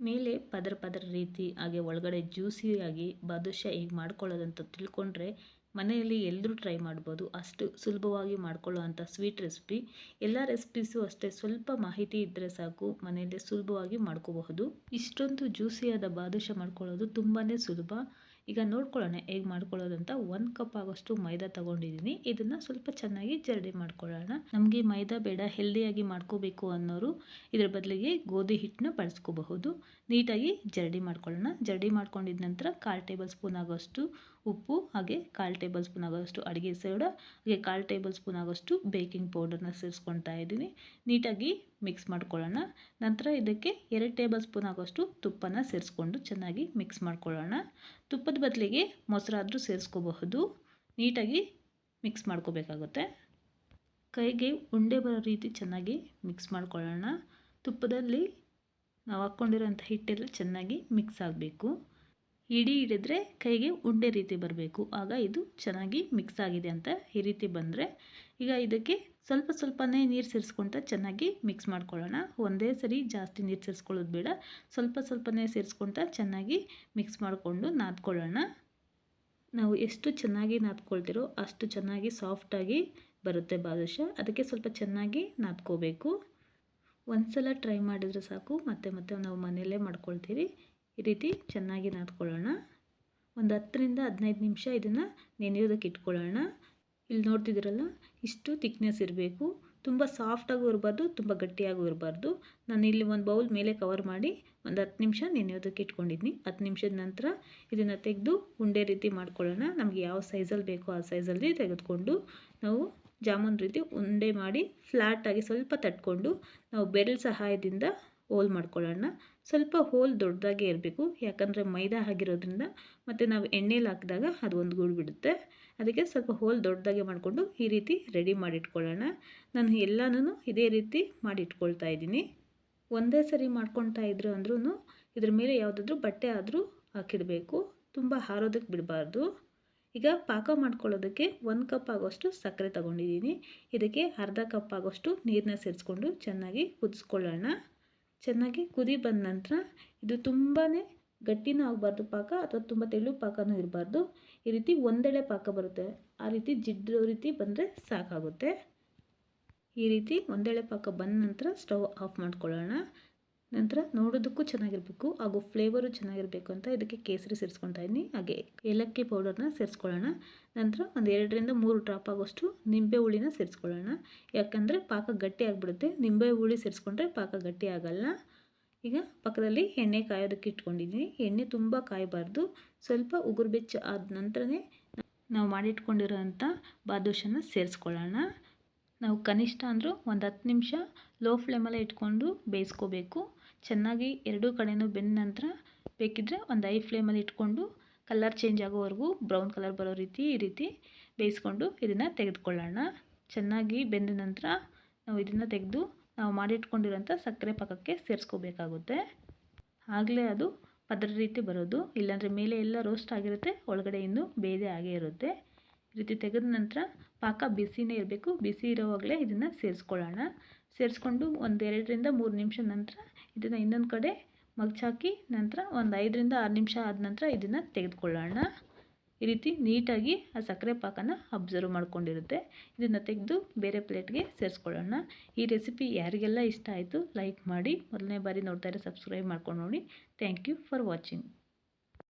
ಮೇಲೆ ಪದರ ಪದರ ರೀತಿ ಹಾಗೆ ಒಳಗಡೆ ಜ್ಯೂಸಿಯಾಗಿ ಬಾದುಷಾ ಹೇಗೆ ಮಾಡ್ಕೊಳ್ಳೋದಂತ ತಿಳ್ಕೊಂಡ್ರೆ ಮನೆಯಲ್ಲಿ ಎಲ್ಲರೂ ಟ್ರೈ ಮಾಡ್ಬೋದು. ಅಷ್ಟು ಸುಲಭವಾಗಿ ಮಾಡ್ಕೊಳ್ಳೋ ಅಂಥ ಸ್ವೀಟ್ ರೆಸಿಪಿ ಎಲ್ಲ ರೆಸಿಪೀಸು ಅಷ್ಟೇ ಸ್ವಲ್ಪ ಮಾಹಿತಿ ಇದ್ದರೆ ಸಾಕು, ಮನೆಯಲ್ಲೇ ಸುಲಭವಾಗಿ ಮಾಡ್ಕೋಬಹುದು. ಇಷ್ಟೊಂದು ಜ್ಯೂಸಿಯಾದ ಬಾದುಷಾ ಮಾಡ್ಕೊಳ್ಳೋದು ತುಂಬಾ ಸುಲಭ. ಈಗ ನೋಡ್ಕೊಳ್ಳೋಣ ಹೇಗೆ ಅಂತ ಒಂದು ಕಪ್ ಆಗೋಷ್ಟು ಮೈದಾ ತಗೊಂಡಿದ್ದೀನಿ ಇದನ್ನು ಸ್ವಲ್ಪ ಚೆನ್ನಾಗಿ ಜರಡಿ ಮಾಡ್ಕೊಳ್ಳೋಣ. ನಮಗೆ ಮೈದಾ ಬೇಡ, ಹೆಲ್ದಿಯಾಗಿ ಮಾಡ್ಕೋಬೇಕು ಅನ್ನೋರು ಇದರ ಬದಲಿಗೆ ಗೋಧಿ ಹಿಟ್ಟನ್ನ ಬಳಸ್ಕೋಬಹುದು. ನೀಟಾಗಿ ಜರಡಿ ಮಾಡ್ಕೊಳ್ಳೋಣ. ಜರಡಿ ಮಾಡ್ಕೊಂಡಿದ ನಂತರ ಕಾಲು ಟೇಬಲ್ ಸ್ಪೂನ್ ಆಗೋಷ್ಟು ಉಪ್ಪು ಹಾಗೆ ಕಾಲು ಟೇಬಲ್ ಸ್ಪೂನ್ ಆಗೋಷ್ಟು ಅಡುಗೆ ಸೋಡ, ಹಾಗೆ ಕಾಲು ಟೇಬಲ್ ಸ್ಪೂನ್ ಆಗೋಷ್ಟು ಬೇಕಿಂಗ್ ಪೌಡರ್ನ ಸೇರಿಸ್ಕೊಳ್ತಾ ಇದ್ದೀನಿ. ನೀಟಾಗಿ ಮಿಕ್ಸ್ ಮಾಡ್ಕೊಳ್ಳೋಣ. ನಂತರ ಇದಕ್ಕೆ ಎರಡು ಟೇಬಲ್ ಸ್ಪೂನ್ ಆಗೋಷ್ಟು ತುಪ್ಪನ ಸೇರಿಸ್ಕೊಂಡು ಚೆನ್ನಾಗಿ ಮಿಕ್ಸ್ ಮಾಡ್ಕೊಳ್ಳೋಣ. ತುಪ್ಪದ ಬದಲಿಗೆ ಮೊಸರಾದರೂ ಸೇರಿಸ್ಕೋಬಹುದು. ನೀಟಾಗಿ ಮಿಕ್ಸ್ ಮಾಡ್ಕೋಬೇಕಾಗುತ್ತೆ. ಕೈಗೆ ಉಂಡೆ ಬರೋ ರೀತಿ ಚೆನ್ನಾಗಿ ಮಿಕ್ಸ್ ಮಾಡ್ಕೊಳ್ಳೋಣ. ತುಪ್ಪದಲ್ಲಿ ನಾವು ಹಾಕ್ಕೊಂಡಿರೋಂಥ ಹಿಟ್ಟೆಲ್ಲ ಚೆನ್ನಾಗಿ ಮಿಕ್ಸ್ ಆಗಬೇಕು. ಇಡೀ ಹಿಡಿದ್ರೆ ಕೈಗೆ ಉಂಡೆ ರೀತಿ ಬರಬೇಕು. ಆಗ ಇದು ಚೆನ್ನಾಗಿ ಮಿಕ್ಸ್ ಆಗಿದೆ ಅಂತ ಈ ರೀತಿ ಬಂದರೆ ಈಗ ಇದಕ್ಕೆ ಸ್ವಲ್ಪ ಸ್ವಲ್ಪನೇ ನೀರು ಸೇರಿಸ್ಕೊಳ್ತಾ ಚೆನ್ನಾಗಿ ಮಿಕ್ಸ್ ಮಾಡ್ಕೊಳ್ಳೋಣ. ಒಂದೇ ಸರಿ ಜಾಸ್ತಿ ನೀರು ಸೇರಿಸ್ಕೊಳ್ಳೋದು ಬೇಡ. ಸ್ವಲ್ಪ ಸ್ವಲ್ಪನೇ ಸೇರಿಸ್ಕೊಳ್ತಾ ಚೆನ್ನಾಗಿ ಮಿಕ್ಸ್ ಮಾಡಿಕೊಂಡು ನಾದ್ಕೊಳ್ಳೋಣ. ನಾವು ಎಷ್ಟು ಚೆನ್ನಾಗಿ ನಾದ್ಕೊಳ್ತಿರೋ ಅಷ್ಟು ಚೆನ್ನಾಗಿ ಸಾಫ್ಟಾಗಿ ಬರುತ್ತೆ ಬಾದುಷ. ಅದಕ್ಕೆ ಸ್ವಲ್ಪ ಚೆನ್ನಾಗಿ ನಾದ್ಕೋಬೇಕು. ಒಂದು ಸಲ ಟ್ರೈ ಮಾಡಿದರೆ ಸಾಕು. ಮತ್ತೆ ಮತ್ತೆ ನಾವು ಮನೆಯಲ್ಲೇ ಮಾಡ್ಕೊಳ್ತೀರಿ. ಈ ರೀತಿ ಚೆನ್ನಾಗಿ ನಾದ್ಕೊಳ್ಳೋಣ. ಒಂದು ಹತ್ತರಿಂದ ಹದಿನೈದು ನಿಮಿಷ ಇದನ್ನು ನೆನೆಯೋದಕ್ಕೆ ಇಟ್ಕೊಳ್ಳೋಣ. ಇಲ್ಲಿ ನೋಡ್ತಿದ್ದೀರಲ್ಲ, ಇಷ್ಟು ತಿಕ್ನೆಸ್ ಇರಬೇಕು. ತುಂಬ ಸಾಫ್ಟಾಗೂ ಇರಬಾರ್ದು, ತುಂಬ ಗಟ್ಟಿಯಾಗೂ ಇರಬಾರ್ದು. ನಾನು ಇಲ್ಲಿ ಒಂದು ಬೌಲ್ ಮೇಲೆ ಕವರ್ ಮಾಡಿ ಒಂದು ಹತ್ತು ನಿಮಿಷ ನೆನೆಯೋದಕ್ಕೆ ಇಟ್ಕೊಂಡಿದ್ದೀನಿ ಹತ್ತು ನಿಮಿಷದ ನಂತರ ಇದನ್ನು ತೆಗೆದು ಉಂಡೆ ರೀತಿ ಮಾಡ್ಕೊಳ್ಳೋಣ. ನಮಗೆ ಯಾವ ಸೈಜಲ್ಲಿ ಬೇಕೋ ಆ ಸೈಜಲ್ಲಿ ತೆಗೆದುಕೊಂಡು ನಾವು ಜಾಮೂನ್ ರೀತಿ ಉಂಡೆ ಮಾಡಿ ಫ್ಲ್ಯಾಟಾಗಿ ಸ್ವಲ್ಪ ತಟ್ಕೊಂಡು ನಾವು ಬೆರಳು ಸಹಾಯದಿಂದ ಹೋಲ್ ಮಾಡ್ಕೊಳ್ಳೋಣ. ಸ್ವಲ್ಪ ಹೋಲ್ ದೊಡ್ಡದಾಗೆ ಇರಬೇಕು. ಯಾಕಂದರೆ ಮೈದಾ ಆಗಿರೋದ್ರಿಂದ ಮತ್ತು ನಾವು ಎಣ್ಣೆಲಿ ಹಾಕಿದಾಗ ಅದು ಒಂದು ಗೂಡು ಬಿಡುತ್ತೆ. ಅದಕ್ಕೆ ಸ್ವಲ್ಪ ಹೋಲ್ ದೊಡ್ಡದಾಗೆ ಮಾಡಿಕೊಂಡು ಈ ರೀತಿ ರೆಡಿ ಮಾಡಿಟ್ಕೊಳ್ಳೋಣ. ನಾನು ಎಲ್ಲಾನು ಇದೇ ರೀತಿ ಮಾಡಿಟ್ಕೊಳ್ತಾ ಇದ್ದೀನಿ. ಒಂದೇ ಸರಿ ಮಾಡ್ಕೊಳ್ತಾ ಇದ್ರು ಅಂದ್ರೂ ಇದ್ರ ಮೇಲೆ ಯಾವುದಾದ್ರೂ ಬಟ್ಟೆ ಆದರೂ ಹಾಕಿಡಬೇಕು. ತುಂಬ ಹಾರೋದಕ್ಕೆ ಬಿಡಬಾರ್ದು. ಈಗ ಪಾಕ ಮಾಡ್ಕೊಳ್ಳೋದಕ್ಕೆ ಒಂದು ಕಪ್ ಆಗೋಷ್ಟು ಸಕ್ಕರೆ ತಗೊಂಡಿದ್ದೀನಿ. ಇದಕ್ಕೆ ಅರ್ಧ ಕಪ್ ಆಗೋಷ್ಟು ನೀರನ್ನ ಸೇರಿಸ್ಕೊಂಡು ಚೆನ್ನಾಗಿ ಕುದಿಸ್ಕೊಳ್ಳೋಣ. ಚೆನ್ನಾಗಿ ಕುದಿ ಬಂದ ನಂತರ ಇದು ತುಂಬಾ ಗಟ್ಟಿನೂ ಆಗಬಾರ್ದು ಪಾಕ ಅಥವಾ ತುಂಬ ತೆಳು ಪಾಕನೂ ಇರಬಾರ್ದು. ಈ ರೀತಿ ಒಂದೆಳೆ ಪಾಕ ಬರುತ್ತೆ. ಆ ರೀತಿ ಜಿಡ್ಡು ರೀತಿ ಬಂದರೆ ಸಾಕಾಗುತ್ತೆ. ಈ ರೀತಿ ಒಂದೆಳೆ ಪಾಕ ಬಂದ ನಂತರ ಸ್ಟವ್ ಆಫ್ ಮಾಡ್ಕೊಳ್ಳೋಣ. ನಂತರ ನೋಡೋದಕ್ಕೂ ಚೆನ್ನಾಗಿರಬೇಕು, ಹಾಗೂ ಫ್ಲೇವರು ಚೆನ್ನಾಗಿರಬೇಕು ಅಂತ ಇದಕ್ಕೆ ಕೇಸರಿ ಸೇರಿಸ್ಕೊತಾ ಇದ್ದೀನಿ ಹಾಗೆ ಏಲಕ್ಕಿ ಪೌಡರ್ನ ಸೇರಿಸ್ಕೊಳ್ಳೋಣ. ನಂತರ ಒಂದು ಎರಡರಿಂದ ಮೂರು ಡ್ರಾಪ್ ಆಗೋಷ್ಟು ನಿಂಬೆ ಹುಳಿನ ಸೇರಿಸ್ಕೊಳ್ಳೋಣ. ಯಾಕಂದರೆ ಪಾಕ ಗಟ್ಟಿ ಆಗಿಬಿಡುತ್ತೆ. ನಿಂಬೆ ಹುಳಿ ಸೇರಿಸ್ಕೊಂಡ್ರೆ ಪಾಕ ಗಟ್ಟಿ ಆಗಲ್ಲ. ಈಗ ಪಕ್ಕದಲ್ಲಿ ಎಣ್ಣೆ ಕಾಯೋದಕ್ಕೆ ಇಟ್ಕೊಂಡಿದ್ದೀನಿ ಎಣ್ಣೆ ತುಂಬ ಕಾಯಬಾರ್ದು. ಸ್ವಲ್ಪ ಉಗುರು ಬೆಚ್ಚ ಆದ ನಂತರನೇ ನಾವು ಮಾಡಿಟ್ಕೊಂಡಿರೋಂಥ ಬಾದುಷನ ಸೇರಿಸ್ಕೊಳ್ಳೋಣ. ನಾವು ಕನಿಷ್ಠ ಅಂದರೂ ಒಂದು ಹತ್ತು ನಿಮಿಷ ಲೋ ಫ್ಲೇಮಲ್ಲೇ ಇಟ್ಕೊಂಡು ಬೇಯಿಸ್ಕೋಬೇಕು. ಚೆನ್ನಾಗಿ ಎರಡೂ ಕಡೆಯೂ ಬೆಂದ ನಂತರ ಬೇಕಿದ್ದರೆ ಒಂದು ಐ ಫ್ಲೇಮಲ್ಲಿ ಇಟ್ಕೊಂಡು ಕಲರ್ ಚೇಂಜ್ ಆಗೋವರೆಗೂ ಬ್ರೌನ್ ಕಲರ್ ಬರೋ ರೀತಿ ಈ ರೀತಿ ಬೇಯಿಸ್ಕೊಂಡು ಇದನ್ನು ತೆಗೆದುಕೊಳ್ಳೋಣ. ಚೆನ್ನಾಗಿ ಬೆಂದ ನಂತರ ನಾವು ಇದನ್ನು ತೆಗೆದು ನಾವು ಮಾಡಿಟ್ಕೊಂಡಿರೋಂಥ ಸಕ್ಕರೆ ಪಾಕಕ್ಕೆ ಸೇರಿಸ್ಕೋಬೇಕಾಗುತ್ತೆ. ಆಗಲೇ ಅದು ಪದರ ರೀತಿ ಬರೋದು. ಇಲ್ಲಾಂದರೆ ಮೇಲೆ ಎಲ್ಲ ರೋಸ್ಟ್ ಆಗಿರುತ್ತೆ, ಒಳಗಡೆ ಇನ್ನೂ ಬೇರೆ ಆಗೇ ಇರುತ್ತೆ. ರೀತಿ ತೆಗೆದ ನಂತರ ಪಾಕ ಬಿಸಿನೇ ಇರಬೇಕು. ಬಿಸಿ ಇರೋವಾಗಲೇ ಇದನ್ನು ಸೇರಿಸ್ಕೊಳ್ಳೋಣ. ಸೇರಿಸ್ಕೊಂಡು ಒಂದು ಎರಡರಿಂದ ಮೂರು ನಿಮಿಷ ನಂತರ ಇದನ್ನು ಇನ್ನೊಂದು ಕಡೆ ಮಗ್ಚಾಕಿ ನಂತರ ಒಂದು ಐದರಿಂದ ಆರು ನಿಮಿಷ ಆದ ನಂತರ ಇದನ್ನು ತೆಗೆದುಕೊಳ್ಳೋಣ. ಈ ರೀತಿ ನೀಟಾಗಿ ಆ ಸಕ್ಕರೆ ಪಾಕನ ಅಬ್ಸರ್ವ್ ಮಾಡ್ಕೊಂಡಿರುತ್ತೆ. ಇದನ್ನು ತೆಗೆದು ಬೇರೆ ಪ್ಲೇಟ್ಗೆ ಸೇರಿಸ್ಕೊಳ್ಳೋಣ. ಈ ರೆಸಿಪಿ ಯಾರಿಗೆಲ್ಲ ಇಷ್ಟ ಆಯಿತು ಲೈಕ್ ಮಾಡಿ. ಮೊದಲನೇ ಬಾರಿ ನೋಡ್ತಾ ಇರೋ ಸಬ್ಸ್ಕ್ರೈಬ್ ಮಾಡ್ಕೊಂಡು ನೋಡಿ. Thank you for watching.